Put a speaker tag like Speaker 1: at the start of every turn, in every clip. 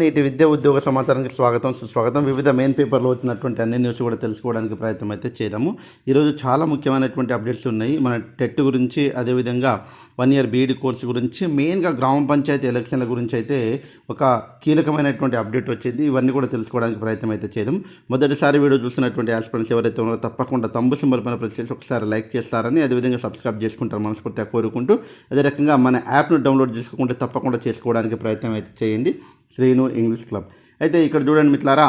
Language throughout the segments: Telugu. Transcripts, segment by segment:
Speaker 1: నేటి విద్యా ఉద్యోగ సమాచారానికి స్వాగతం సుస్వాగతం. వివిధ మెయిన్ పేపర్లో వచ్చినటువంటి అన్ని న్యూస్ కూడా తెలుసుకోవడానికి ప్రయత్నం అయితే చేద్దాము. ఈరోజు చాలా ముఖ్యమైనటువంటి అప్డేట్స్ ఉన్నాయి. మన టెట్ గురించి అదేవిధంగా వన్ ఇయర్ బీఈడి కోర్సు గురించి మెయిన్గా గ్రామ పంచాయతీ ఎలక్షన్ల గురించి అయితే ఒక కీలకమైనటువంటి అప్డేట్ వచ్చింది. ఇవన్నీ కూడా తెలుసుకోవడానికి ప్రయత్నం అయితే చేద్దాం. మొదటిసారి వీడియో చూసినటువంటి ఆస్పిరెంట్స్ ఎవరైతే ఉన్నారో తప్పకుండా తంబు సింబల్ పైన ప్రెస్ చేసి ఒకసారి లైక్ చేస్తారని అదేవిధంగా సబ్స్క్రైబ్ చేసుకుంటారు మనస్ఫూర్తిగా కోరుకుంటూ అదే రకంగా మన యాప్ను డౌన్లోడ్ చేసుకుంటే తప్పకుండా చేసుకోవడానికి ప్రయత్నం అయితే చేయండి. Srinu English club. అయితే ఇక్కడ చూడండి మిట్లారా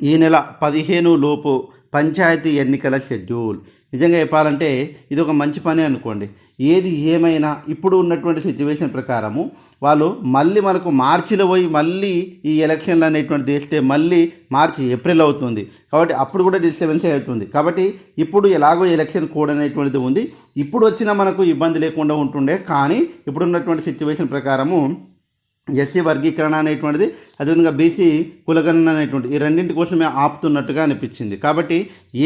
Speaker 1: ఈ నెల పదిహేను లోపు పంచాయతీ ఎన్నికల షెడ్యూల్. నిజంగా చెప్పాలంటే ఇది ఒక మంచి పని అనుకోండి. ఏది ఏమైనా ఇప్పుడు ఉన్నటువంటి సిచ్యువేషన్ ప్రకారము వాళ్ళు మళ్ళీ మనకు మార్చిలో పోయి మళ్ళీ ఈ ఎలక్షన్లు అనేటువంటి తీస్తే మళ్ళీ మార్చి ఏప్రిల్ అవుతుంది. కాబట్టి అప్పుడు కూడా డిస్టర్బెన్సే అవుతుంది. కాబట్టి ఇప్పుడు ఎలాగో ఎలక్షన్ కోడ్ అనేటువంటిది ఉంది. ఇప్పుడు వచ్చినా మనకు ఇబ్బంది లేకుండా ఉంటుండే. కానీ ఇప్పుడున్నటువంటి సిచ్యువేషన్ ప్రకారము ఎస్సీ వర్గీకరణ అనేటువంటిది అదేవిధంగా బీసీ కులగణన అనేటువంటి ఈ రెండింటి కోసమే ఆపుతున్నట్టుగా అనిపించింది. కాబట్టి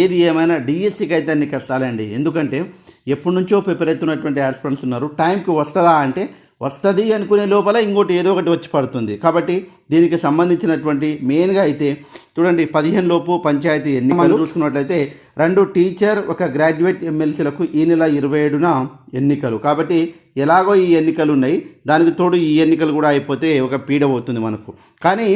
Speaker 1: ఏది ఏమైనా డిఎస్సికి అయితే అన్ని కష్టాలండి. ఎందుకంటే ఎప్పటి నుంచో ప్రిపేర్ అవుతున్నటువంటి ఆస్పిరెంట్స్ ఉన్నారు. టైంకి వస్తుందా అంటే వస్తుంది అనుకునే లోపల ఇంకోటి ఏదో ఒకటి వచ్చి పడుతుంది. కాబట్టి దీనికి సంబంధించినటువంటి మెయిన్గా అయితే చూడండి పదిహేను లోపు పంచాయతీ ఎన్నికలు. చూసుకున్నట్లయితే రెండు టీచర్ ఒక గ్రాడ్యుయేట్ ఎమ్మెల్సీలకు ఈ నెల ఇరవై ఏడున ఎన్నికలు. కాబట్టి ఎలాగో ఈ ఎన్నికలు ఉన్నాయి దానికి తోడు ఈ ఎన్నికలు కూడా అయిపోతే ఒక పీడ అవుతుంది మనకు. కానీ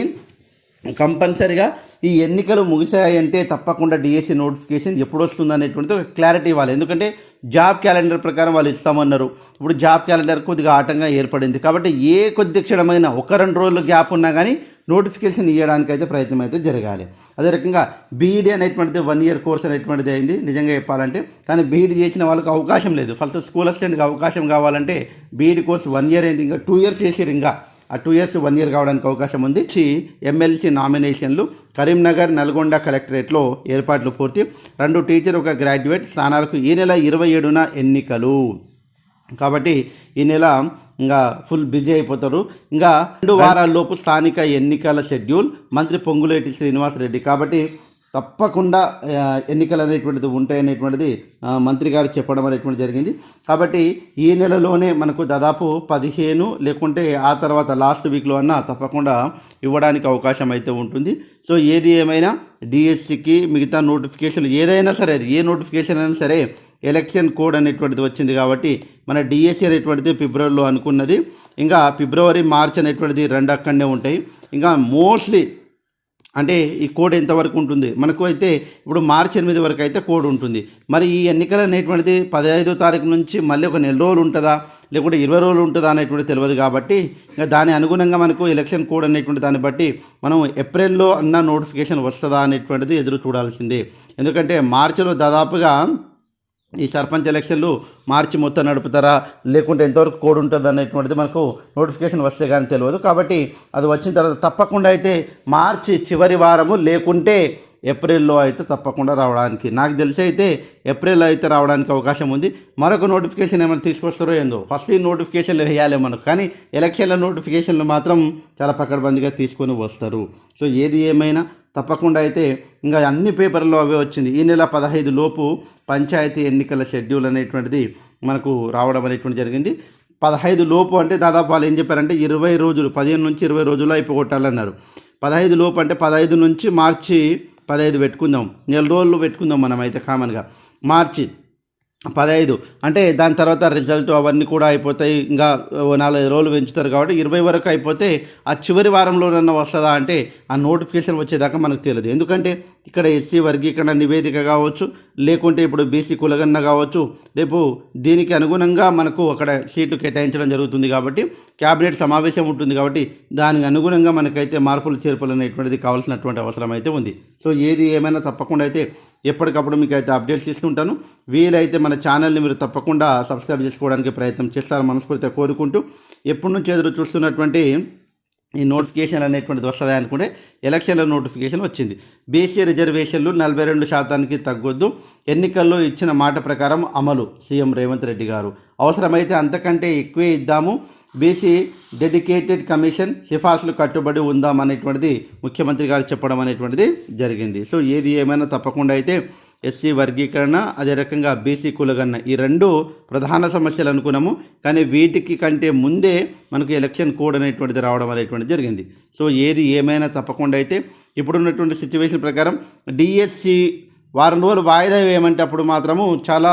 Speaker 1: కంపల్సరిగా ఈ ఎన్నికలు ముగిశాయంటే తప్పకుండా డిఎస్సి నోటిఫికేషన్ ఎప్పుడు వస్తుంది అనేటువంటిది ఒక క్లారిటీ ఇవ్వాలి. ఎందుకంటే జాబ్ క్యాలెండర్ ప్రకారం వాళ్ళు ఇస్తామన్నారు. ఇప్పుడు జాబ్ క్యాలెండర్ కొద్దిగా ఆటంగా ఏర్పడింది. కాబట్టి ఏ కొద్ది క్షణమైన ఒక రెండు రోజులు గ్యాప్ ఉన్నా కానీ నోటిఫికేషన్ ఇవ్వడానికి అయితే ప్రయత్నం అయితే జరగాలి. అదే రకంగా బీఈడీ అనేటువంటిది వన్ ఇయర్ కోర్స్ అనేటువంటిది అయింది. నిజంగా చెప్పాలంటే కానీ బీఈడీ చేసిన వాళ్ళకి అవకాశం లేదు. ఫస్ట్ స్కూల్ అసిస్టెంట్కి అవకాశం కావాలంటే బీఈడీ కోర్స్ వన్ ఇయర్ అయింది. ఇంకా టూ ఇయర్స్ చేసి ఇంకా. ఆ టూ ఇయర్స్ వన్ ఇయర్ కావడానికి అవకాశం ఉంది. చి ఎమ్మెల్సీ నామినేషన్లు కరీంనగర్ నల్గొండ కలెక్టరేట్లో ఏర్పాట్లు పూర్తి. రెండు టీచర్ ఒక గ్రాడ్యుయేట్ స్థానాలకు ఈ నెల ఇరవై ఏడున ఎన్నికలు. కాబట్టి ఈ నెల ఇంకా ఫుల్ బిజీ అయిపోతారు. ఇంకా రెండు వారాల్లోపు స్థానిక ఎన్నికల షెడ్యూల్ మంత్రి పొంగులేటి శ్రీనివాసరెడ్డి కాబట్టి తప్పకుండా ఎన్నికలు అనేటువంటిది ఉంటాయనేటువంటిది మంత్రి గారు చెప్పడం అనేటువంటి జరిగింది. కాబట్టి ఈ నెలలోనే మనకు దాదాపు పదిహేను లేకుంటే ఆ తర్వాత లాస్ట్ వీక్లో అన్నా తప్పకుండా ఇవ్వడానికి అవకాశం అయితే ఉంటుంది. సో ఏది ఏమైనా డిఎస్సికి మిగతా నోటిఫికేషన్ ఏదైనా సరే అది ఏ నోటిఫికేషన్ అయినా సరే ఎలక్షన్ కోడ్ అనేటువంటిది వచ్చింది కాబట్టి మన డిఎస్సి అనేటువంటిది ఫిబ్రవరిలో అనుకున్నది. ఇంకా ఫిబ్రవరి మార్చ్ అనేటువంటిది రెండు అక్కడనే ఉంటాయి. ఇంకా మోస్ట్లీ అంటే ఈ కోడ్ ఎంతవరకు ఉంటుంది? మనకు అయితే ఇప్పుడు మార్చి ఎనిమిది వరకు అయితే కోడ్ ఉంటుంది. మరి ఈ ఎన్నికలు అనేటువంటిది పదహైదో తారీఖు నుంచి మళ్ళీ ఒక నెల రోజులు ఉంటుందా? లేకుంటే ఇరవై రోజులు ఉంటుందా అనేటువంటి తెలియదు కాబట్టి ఇంకా దాని అనుగుణంగా మనకు ఎలక్షన్ కోడ్ అనేటువంటి దాన్ని బట్టి మనం ఏప్రిల్లో అన్న నోటిఫికేషన్ వస్తుందా అనేటువంటిది ఎదురు చూడాల్సిందే. ఎందుకంటే మార్చిలో దాదాపుగా ఈ సర్పంచ్ ఎలక్షన్లు మార్చి మొత్తం నడుపుతారా? లేకుంటే ఎంతవరకు కోడ్ ఉంటుంది అనేటువంటిది మనకు నోటిఫికేషన్ వస్తే కానీ తెలియదు. కాబట్టి అది వచ్చిన తర్వాత తప్పకుండా అయితే మార్చి చివరి వారము లేకుంటే ఏప్రిల్లో అయితే తప్పకుండా రావడానికి. నాకు తెలిసి అయితే ఏప్రిల్లో అయితే రావడానికి అవకాశం ఉంది. మరొక నోటిఫికేషన్ ఏమైనా తీసుకొస్తారో ఏందో? ఫస్ట్ ఈ నోటిఫికేషన్లు వేయాలి మనకు. కానీ ఎలక్షన్ల నోటిఫికేషన్లు మాత్రం చాలా పక్కడబందిగా తీసుకొని వస్తారు. సో ఏది ఏమైనా తప్పకుండా అయితే ఇంకా అన్ని పేపర్లో అవే వచ్చింది. ఈ నెల పదహైదు లోపు పంచాయతీ ఎన్నికల షెడ్యూల్ అనేటువంటిది మనకు రావడం అనేటువంటి జరిగింది. పదహైదు లోపు అంటే దాదాపు వాళ్ళు ఏం చెప్పారంటే ఇరవై రోజులు పదిహేను నుంచి ఇరవై రోజుల్లో అయిపోగొట్టాలన్నారు. పదహైదు లోపు అంటే పదహైదు నుంచి మార్చి పదహైదు పెట్టుకుందాం నెల రోజులు పెట్టుకుందాం మనం అయితే కామన్గా మార్చి పదహైదు అంటే దాని తర్వాత రిజల్ట్ అవన్నీ కూడా అయిపోతాయి. ఇంకా ఓ నాలుగైదు రోజులు పెంచుతారు కాబట్టి ఇరవై వరకు అయిపోతే ఆ చివరి వారంలోనన్నా వస్తుందా అంటే ఆ నోటిఫికేషన్ వచ్చేదాకా మనకు తెలియదు. ఎందుకంటే ఇక్కడ ఎస్సీ వర్గీకరణ నివేదిక కావచ్చు లేకుంటే ఇప్పుడు బీసీ కులగన్న కావచ్చు రేపు దీనికి అనుగుణంగా మనకు అక్కడ సీట్లు కేటాయించడం జరుగుతుంది కాబట్టి క్యాబినెట్ సమావేశం ఉంటుంది కాబట్టి దానికి అనుగుణంగా మనకైతే మార్పులు చేర్పులు అనేటువంటిది కావాల్సినటువంటి అవసరం అయితే ఉంది. సో ఏది ఏమైనా తప్పకుండా అయితే ఎప్పటికప్పుడు మీకు అయితే అప్డేట్స్ ఇస్తుంటాను వీలైతే మన ఛానల్ని మీరు తప్పకుండా సబ్స్క్రైబ్ చేసుకోవడానికి ప్రయత్నం చేస్తారు మనస్ఫూర్తిగా కోరుకుంటూ ఎప్పటి నుంచి ఎదురు చూస్తున్నటువంటి ఈ నోటిఫికేషన్ అనేటువంటిది వస్తుంది అనుకుంటే ఎలక్షన్ల నోటిఫికేషన్ వచ్చింది. బీసీ రిజర్వేషన్లు నలభై రెండు శాతానికి తగ్గొద్దు. ఎన్నికల్లో ఇచ్చిన మాట ప్రకారం అమలు సీఎం రేవంత్ రెడ్డి గారు. అవసరమైతే అంతకంటే ఎక్కువే ఇద్దాము. బీసీ డెడికేటెడ్ కమిషన్ సిఫార్సులు కట్టుబడి ఉందాం అనేటువంటిది ముఖ్యమంత్రి గారు చెప్పడం అనేటువంటిది జరిగింది. సో ఏది ఏమైనా తప్పకుండా అయితే ఎస్సీ వర్గీకరణ అదే రకంగా బీసీ కులగన్న ఈ రెండు ప్రధాన సమస్యలు అనుకున్నాము. కానీ వీటికి కంటే ముందే మనకు ఎలక్షన్ కోడ్ అనేటువంటిది రావడం అనేటువంటిది జరిగింది. సో ఏది ఏమైనా తప్పకుండా అయితే ఇప్పుడున్నటువంటి సిచ్యువేషన్ ప్రకారం డిఎస్సి వారం రోజులు వాయిదా వేయమంటే అప్పుడు మాత్రము చాలా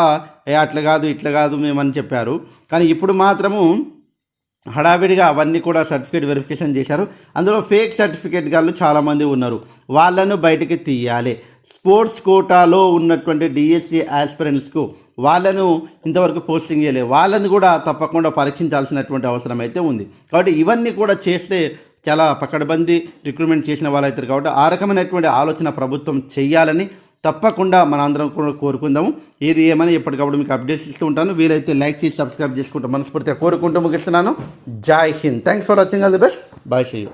Speaker 1: అట్లా కాదు ఇట్లా కాదు మేమని చెప్పారు. కానీ ఇప్పుడు మాత్రము హడావిడిగా అవన్నీ కూడా సర్టిఫికేట్ వెరిఫికేషన్ చేశారు. అందులో ఫేక్ సర్టిఫికేట్ గాళ్ళు చాలామంది ఉన్నారు. వాళ్ళను బయటికి తీయాలి. స్పోర్ట్స్ కోటాలో ఉన్నటువంటి డిఎస్సి ఆస్పిరెంట్స్కు వాళ్ళను ఇంతవరకు పోస్టింగ్ చేయలేదు వాళ్ళని కూడా తప్పకుండా పరీక్షించాల్సినటువంటి అవసరం అయితే ఉంది. కాబట్టి ఇవన్నీ కూడా చేస్తే చాలా పకడ్బందీ రిక్రూట్మెంట్ చేసిన వాళ్ళైతారు కాబట్టి ఆ రకమైనటువంటి ఆలోచన ప్రభుత్వం చేయాలని తప్పకుండా మనందరం కూడా కోరుకుందాము. ఏది ఏమని ఎప్పటికప్పుడు మీకు అప్డేట్స్ ఇస్తూ ఉంటాను. వీలైతే లైక్ చేసి సబ్స్క్రైబ్ చేసుకుంటూ మనస్ఫూర్తిగా కోరుకుంటూ ముగిస్తున్నాను. Jai Hind. Thanks for watching all the best bye see you